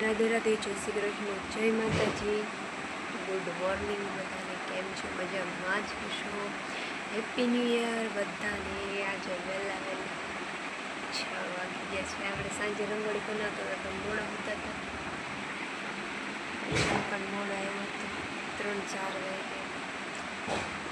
રાધે રાધે જય શ્રી કૃષ્ણ જય માતાજી. ગુડ મોર્નિંગ બધાને, કેમ છો? મજામાં જ હશો? હેપી ન્યૂ યર બધાને. આજે વહેલા વહેલા છ વાગી ગયા છે. આપણે સાંજે રંગોળી બનાવતો હતો તો મોડા હતા હતા. પણ મોડા એમ હતું. ત્રણ, ચાર વાગે.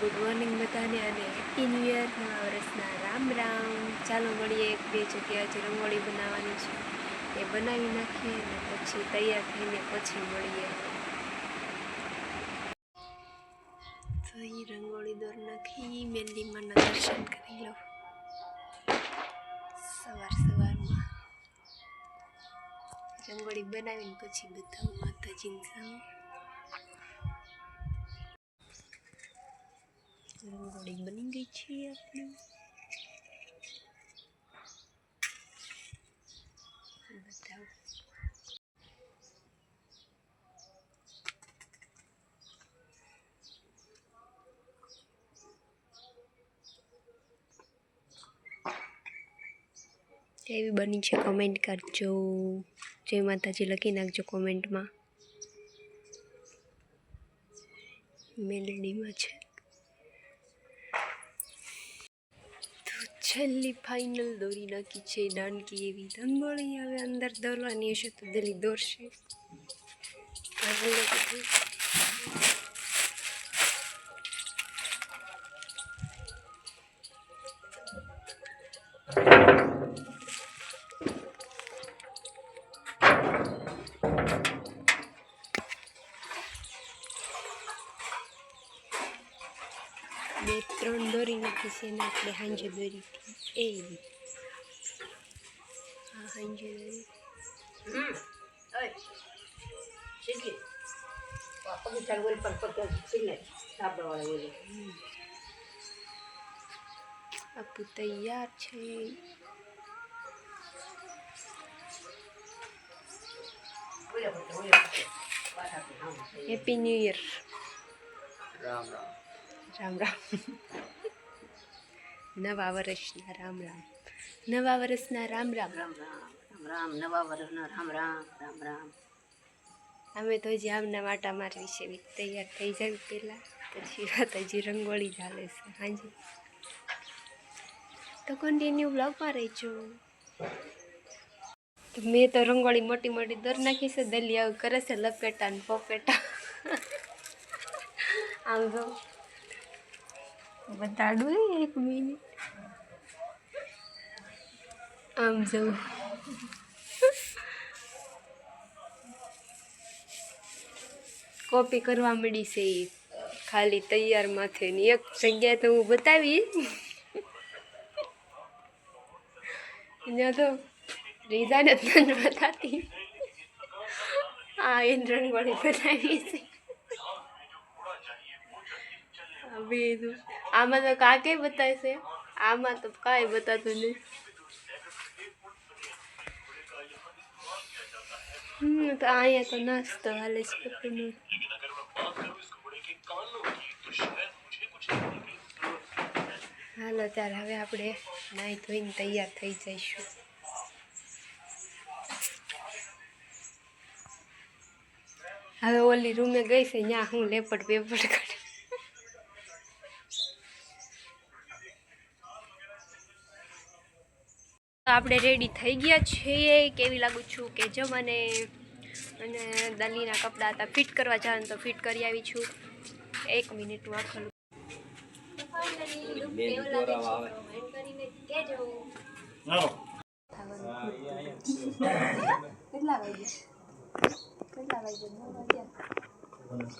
ગુડ મોર્નિંગ બધાને અને હેપી ન્યૂ યર નવા વર્ષના રામ રામ. ચાલો મળીએ એક બે જગ્યાએ આજે રંગોળી બનાવવાની છે. એ બનાવી નાખીએ અને પછી તૈયાર થઈને પછી મળીએ. તો એ રંગોળી દોર નાખી મહેંદીમાંના દર્શન કરી લો સવાર સવારમાં રંગોળી બનાવીને પછી બતાવું માતાજીને સામે રંગોળી બની ગઈ છે આપણી બતાવું કેવી બની છે કમેન્ટ કરજો. જય માતાજી, લખી નાખજો કોમેન્ટમાં મેલડીમાં છે. છેલ્લી ફાઇનલ દોરી નાખી છે નાનકી એવી રંગોળી હવે અંદર દોરવાની હશે તો દલી દોરશે. નાખી છે અને આપણે હાંજે દોરી હતી એ હા હાંજે દોરી આપું તૈયાર છે happy new year Ram Ram Ram Ram નવા વર્ષના રામ રામ નવા વર્ષના રામ રામ રામ રામ રામ નવા વર્ષના રામ રામ રામ રામ અમે તો હજી આમના વાટા મારવી છે તૈયાર થઈ જાય પહેલાં પછી વાત હજી રંગોળી ચાલે છે હાજી. તો કન્ટિન્યુ બ્લોગમાં રહેજો. તો મેં તો રંગોળી મોટી મોટી દોર નાખી છે દલિયા કરે છે લપેટા ને પોપેટા. આમ જો. બતાડું હે એક મિનિટ આમ જવું કોપી કરવા મળી છે એ ખાલી તૈયાર માથે ની એક જગ્યાએ તો હું બતાવી. ત્યાં તો રીઝાને જ બતાતી આ ઇન્દ્રણ રંગોળી બનાવી છે. બીજું આમાં તો કાંઈ બતાય છે આમાં તો કાંઈ બતાતું નહીં. તો અહીંયા તો નાસ્તો હાલે છે. હાલો ત્યારે હવે આપણે નાહી ધોઈને તૈયાર થઈ જઈશું. હવે ઓલી રૂમે ગઈ છે ત્યાં હું લેપડ પેપડ કાઢ આપણે રેડી થઈ ગયા છીએ. કેવી લાગુ છું કે જો મને અને દલીના કપડાં હતા ફિટ કરવા જવાનું તો ફિટ કરી આવી છું. એક મિનિટ હું આખો બેન દોરાવા આવે. કેટલા વાગે કેટલા વાગે વાગ્યા.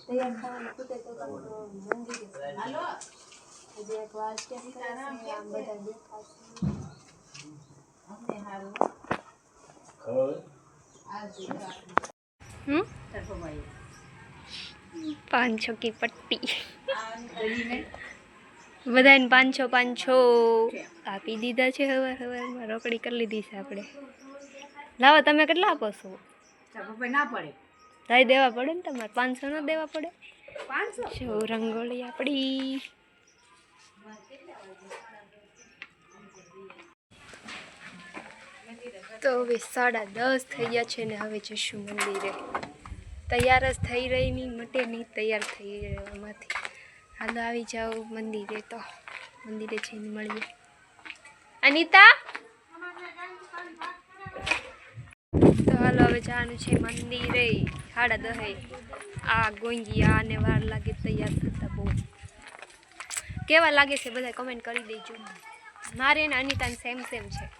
તૈયાર થવાનું પૂછે તો મંદિર. હજી એક વાર કેમ કરે આમ બધા દેખાશે પાંચસો કી પટ્ટી. બધાને પાંચસો પાંચસો. આપી દીધા છે હવાર હવારમાં. રોકડી કરી લીધી છે આપણે. લાવો તમે કેટલા આપો છો? ના પડે તાઈ દેવા પડે ને તમારે? પાંચસો ના દેવા પડે? પાંચસો? રંગોળી આપણી. તો હવે સાડા દસ થઈ ગયા છે ને હવે જશું મંદિરે. તૈયાર જ થઈ રહી ની મટે નહીં તૈયાર થઈ રહ્યોમાંથી હાલો આવી જાઓ મંદિરે તો. મંદિરે જઈને મળીએ. અનિતા? તો હાલો હવે જવાનું છે મંદિરે. સાડા દહે આ ગોંગી ને વાર લાગે તૈયાર થતા બહુ. કેવા લાગે છે બધા કમેન્ટ કરી દેજો. મારે ને અનિતાને સેમ સેમ છે.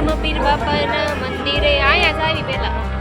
રામપીર બાપાના મંદિરે આયા સારી પેલા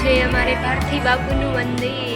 છે અમારે પાર્થિવ બાપુનું મંદિર.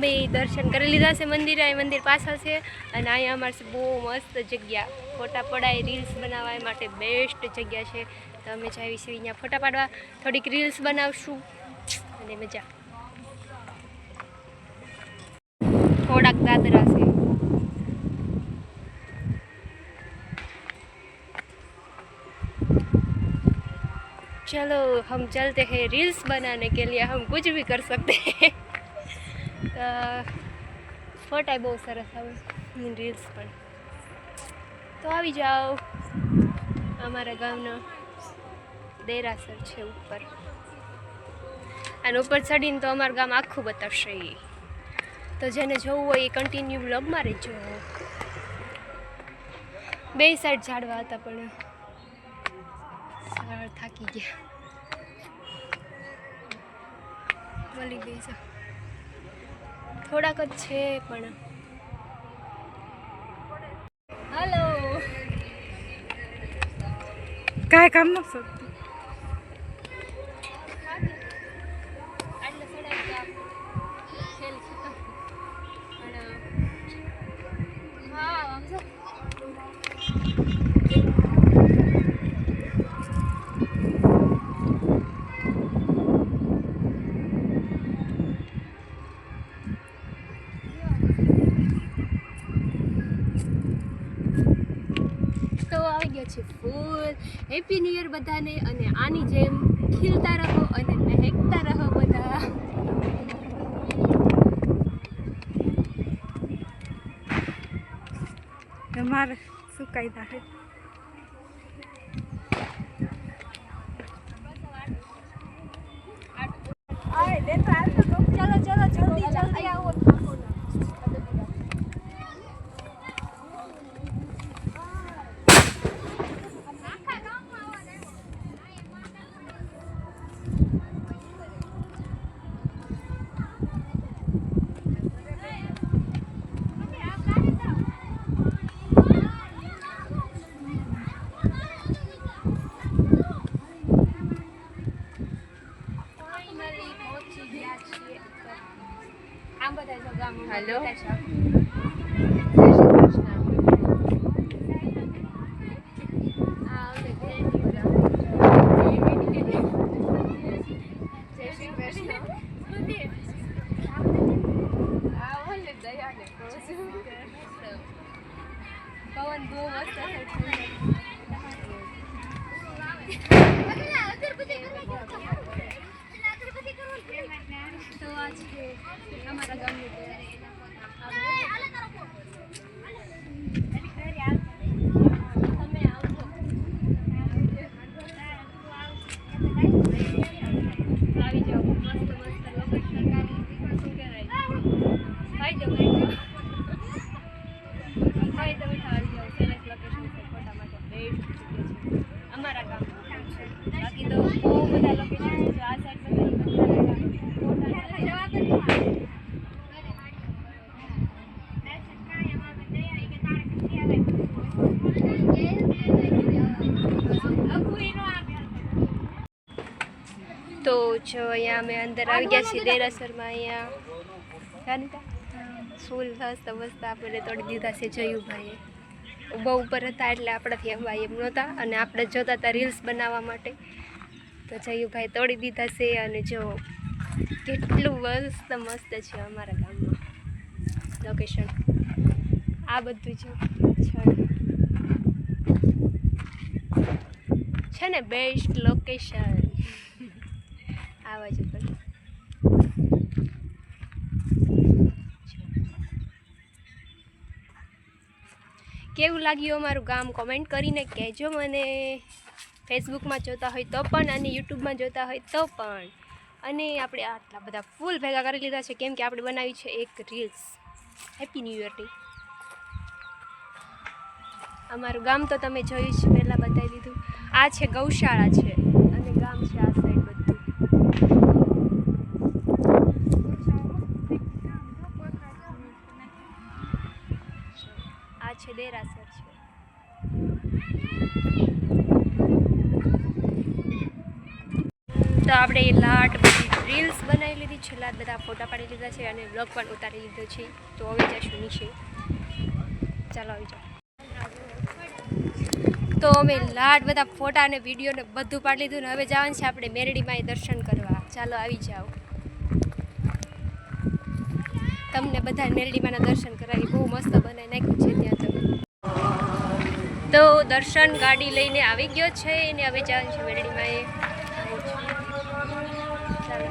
અમે દર્શન કરી લીધા છે મંદિરે આ મંદિર પાછળ છે અને અહીંયા અમારે છે બહુ મસ્ત જગ્યા ફોટા પડાય રીલ્સ બનાવવા માટે બેસ્ટ જગ્યા છે તો અમે જાવી છીએ અહીંયા ફોટા પાડવા થોડીક રીલ્સ બનાવશું અને મજા થોડાક દાદરા છે चलो हम चलते हैं रील्स बनाने के लिए हम कुछ भी कर सकते हैं તો ફોટા બહુ સરસ આવે રીલ્સ પણ તો આવી જાઓ. અમારા ગામનો દેરાસર છે ઉપર. અને ઉપર ચડીને તો અમારું ગામ આખું બતાવશે એ તો જેને જોવું હોય એ કન્ટિન્યુ બ્લોગમાં રહેજો. બે સાઈડ ઝાડવા હતા પણ સરળ થાકી ગયા. મળી ગઈ છે. થોડાક જ છે પણ હલો કાંઈ કામ ન ફૂલ હેપી ન્યુ યર બધાને અને આની જેમ ખીલતા રહો અને મહેકતા રહો બધા. તમારે શું કાયદા છે? ચલો ચલો જલ્દી જલ્દી આવો ફાઇનલી પહોંચી ગયા છીએ આમ બધા જો ગામ Hello. જય શ્રી કૃષ્ણ આ અમે ઘરેથી જય શ્રી કૃષ્ણ આ ઓલે દયાને કહું છું પવન બહુ મસ્ત છે તો આ છે અમારા ગામની તમે આવજો આવી જાઓ મસ્ત મસ્ત લોકેશન શું કહેવાય ફાયદો ફાયદો ફાયદો ઉઠાવી જાઓ સરસ લોકેશન છે ફોટા માટે બેસ્ટ જગ્યા છે અમારા ગામમાં બાકી તો બહુ બધા લોકેશન છે જો આ સાઈડ તો જો અહીંયા અમે અંદર આવી ગયા છીએ દેરાસરમાં અહીંયા. જાણીતા ફૂલ મસ્ત મસ્ત આપણે તોડી દીધા છે જયુભાઈએ. બહુ ઉપર હતા એટલે આપણાથી ભાઈ એમ નહોતા અને આપણે જોતા હતા રીલ્સ બનાવવા માટે. તો જયુભાઈ તોડી દીધા છે અને જો કેટલું મસ્ત મસ્ત છે અમારા ગામમાં. લોકેશન આ બધું જો છે. ને બેસ્ટ લોકેશન આ છે કેવું લાગ્યું અમારું ગામ? કોમેન્ટ કરીને કહેજો મને. ફેસબુકમાં જોતા હોય તો પણ અને યુટ્યુબમાં જોતા હોય તો પણ. અને આપણે આટલા બધા ફૂલ ભેગા કરી લીધા છે. કેમ કે આપણે બનાવી છે એક reels happy new year day અમારું ગામ તો તમે જોયું છે, પહેલાં બતાવી દીધું. આ છે ગૌશાળા છે. દેરાસર છે. તો આપણે લાટ બધી રીલ્સ બનાવી લીધી છે, લાટ બધા ફોટા પાડી લીધા છે અને બ્લોગ પણ ઉતારી લીધો છે. તો હવે જઈશું નીચે. ચાલો આવી જાઓ. તો અમે લાટ બધા ફોટા અને વિડીયોને બધું પાડી લીધું ને હવે જવાનું છે આપણે મેરડીમાં દર્શન કરવા. ચાલો આવી જાઓ. તમને બધા મેરડીમાંના દર્શન કરાવી બહુ મસ્ત બનાવી નાખ્યું છે ત્યાં તમે. તો દર્શન ગાડી લઈને આવી ગયો છે એને હવે જાય છે મેરડીમાં એ ચાલો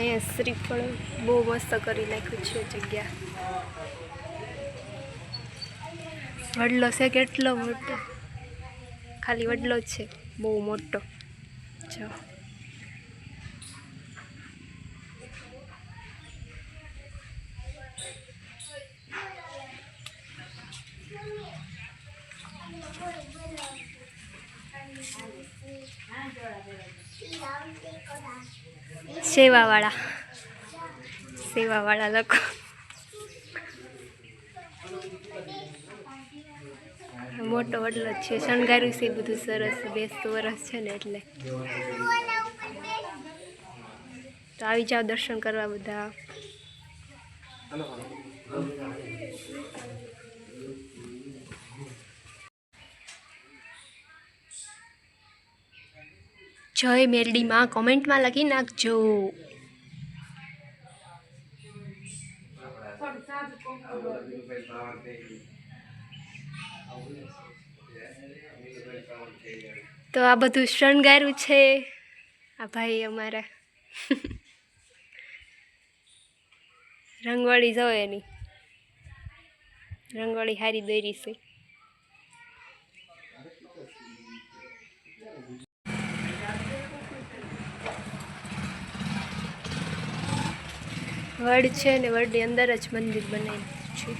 અહીંયા શ્રીફળ બહુ મસ્ત કરી નાખ્યું છે જગ્યા. વડલો છે કેટલો મોટો? ખાલી વડલો છે. બહુ મોટો. જો. સેવાવાળા સેવાવાળા લોકો મોટો વડલો જ છે શણગાર્યું છે બધું સરસ બેસતું વરસ છે ને એટલે તો આવી જાઓ દર્શન કરવા બધા જય મેરડીમાં કોમેન્ટમાં લખી નાખજો. તો આ બધું શણગાર્યું છે. આ ભાઈ અમારા. રંગોળી જો એની. રંગોળી હારી દોરી છે. વડ છે ને વડની અંદર જ મંદિર બનાવ્યું છે.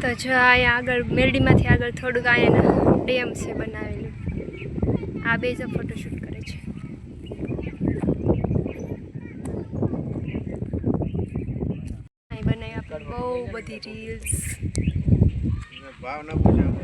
તો જો અહીંયા આગળ મેરડીમાંથી આગળ થોડુંક અહીંયા ડેમ છે બનાવેલું. આ બે જ ફોટોશૂટ કરે છે અહીં બનાવી આપણે બહુ બધી રીલ્સ ભાવના પૂછ્યા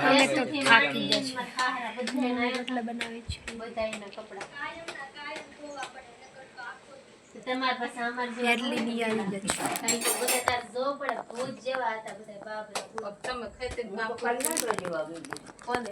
અમે તો થાકી ગયા છીએ એટલે બનાવે છે બધાયના કપડાં તમારી પાસે અમારે જેવા હેરલીની આવી ગયા છે કાંઈ તો બધા તાર જોવું પડે ભૂત જેવા હતા બધા બાપરે તમે ખેતી જેવા કોને